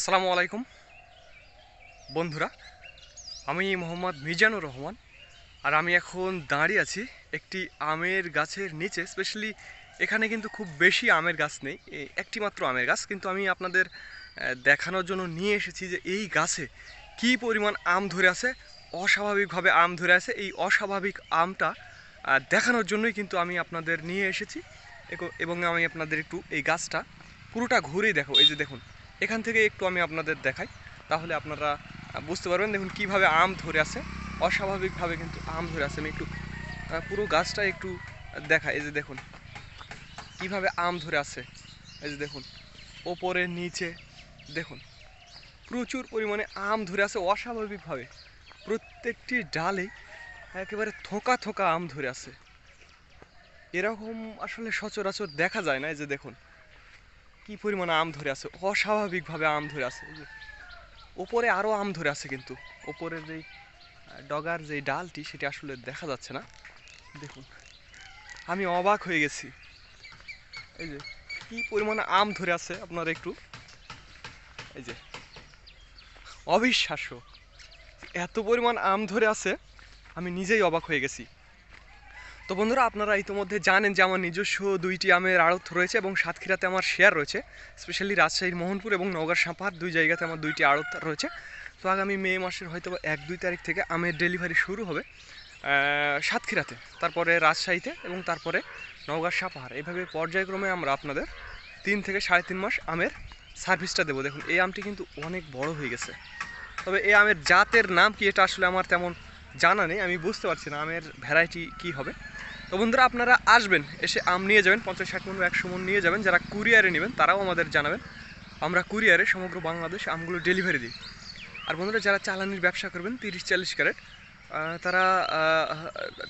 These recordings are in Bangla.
আসসালামু আলাইকুম। বন্ধুরা, আমি মোহাম্মদ মিজানুর রহমান আর আমি এখন দাঁড়িয়ে আছি একটি আমের গাছের নিচে। স্পেশালি এখানে কিন্তু খুব বেশি আমের গাছ নেই একটি মাত্র আমের গাছ। কিন্তু আমি আপনাদের দেখানোর জন্য নিয়ে এসেছি যে এই গাছে কী পরিমাণ আম ধরে আছে, অস্বাভাবিকভাবে আম ধরে আছে। এই অস্বাভাবিক আমটা দেখানোর জন্যই কিন্তু আমি আপনাদের নিয়ে এসেছি। এবং আমি আপনাদের একটু এই গাছটা পুরোটা ঘুরেই দেখো। এই যে দেখুন এখান থেকে একটু আমি আপনাদের দেখাই, তাহলে আপনারা বুঝতে পারবেন দেখুন কীভাবে আম ধরে আছে। অস্বাভাবিকভাবে কিন্তু আম ধরে আছে। আমি একটু পুরো গাছটা একটু দেখাই। এই যে দেখুন, কীভাবে আম ধরে আছে। এই যে দেখুন, ওপরে, নিচে, দেখুন, প্রচুর পরিমাণে আম ধরে আছে অস্বাভাবিকভাবে। প্রত্যেকটি ডালে একেবারে থোকা থোকা আম ধরে আছে। এরকম আসলে সচরাচর দেখা যায় না। এই যে দেখুন কি পরিমাণে আম ধরে আছে? অস্বাভাবিকভাবে আম ধরে আছে। ওপরে আরও আম ধরে আছে কিন্তু। ওপরের যেই ডগার যেই ডালটি, সেটি আসলে দেখা যাচ্ছে না। দেখুন, আমি অবাক হয়ে গেছি। এই যে কি পরিমাণে আম ধরে আছে আপনারা একটু? এই যে, অবিশ্বাস্য। এত পরিমাণ আম ধরে আছে, আমি নিজেই অবাক হয়ে গেছি। তো বন্ধুরা, আপনারা ইতিমধ্যে জানেন যে আমার নিজস্ব দুইটি আমের আড়ত রয়েছে এবং সাতক্ষীরাতে আমার শেয়ার রয়েছে। স্পেশালি রাজশাহীর মোহনপুর এবং নওগাঁর সাপাহার দুই জায়গাতে আমার দুইটি আড়ত রয়েছে। তো আগামী মে মাসের হয়তো এক, দুই তারিখ থেকে আমের ডেলিভারি শুরু হবে সাতক্ষীরাতে, তারপরে রাজশাহীতে এবং তারপরে নওগাঁর সাপাহার এইভাবে পর্যায়ক্রমে আমরা আপনাদের তিন থেকে সাড়ে তিন মাস আমের সার্ভিসটা দেবো। দেখুন, এই আমটি কিন্তু অনেক বড় হয়ে গেছে। তবে এই আমের জাতের নাম কি, এটা আসলে আমার তেমন জানা নেই, আমি বুঝতে পারছি না আমের ভ্যারাইটি কি হবে। তো বন্ধুরা, আপনারা আসবেন, এসে আম নিয়ে যাবেন, পঞ্চাশ ষাট মন একশো মন নিয়ে যাবেন। যারা কুরিয়ারে নেবেন, তারাও আমাদের জানাবেন। আমরা কুরিয়ারে সমগ্র বাংলাদেশ আমগুলো ডেলিভারি দিই। আর বন্ধুরা, যারা চালানির ব্যবসা করবেন, তিরিশ চল্লিশ ক্যারেট তারা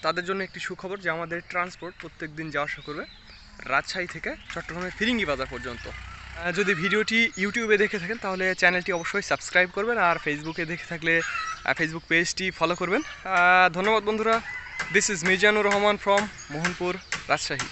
তাদের জন্য একটি সুখবর যে আমাদের ট্রান্সপোর্ট প্রত্যেক দিন যাওয়া আসা করবে রাজশাহী থেকে চট্টগ্রামের ফিরিঙ্গি বাজার পর্যন্ত। যদি ভিডিওটি ইউটিউবে দেখে থাকেন, তাহলে চ্যানেলটি অবশ্যই সাবস্ক্রাইব করবেন আর ফেসবুকে দেখে থাকলে ফেসবুক পেজটি ফলো করবেন। ধন্যবাদ বন্ধুরা। This is Mizanur Rahman from Mohanpur Rajshahi.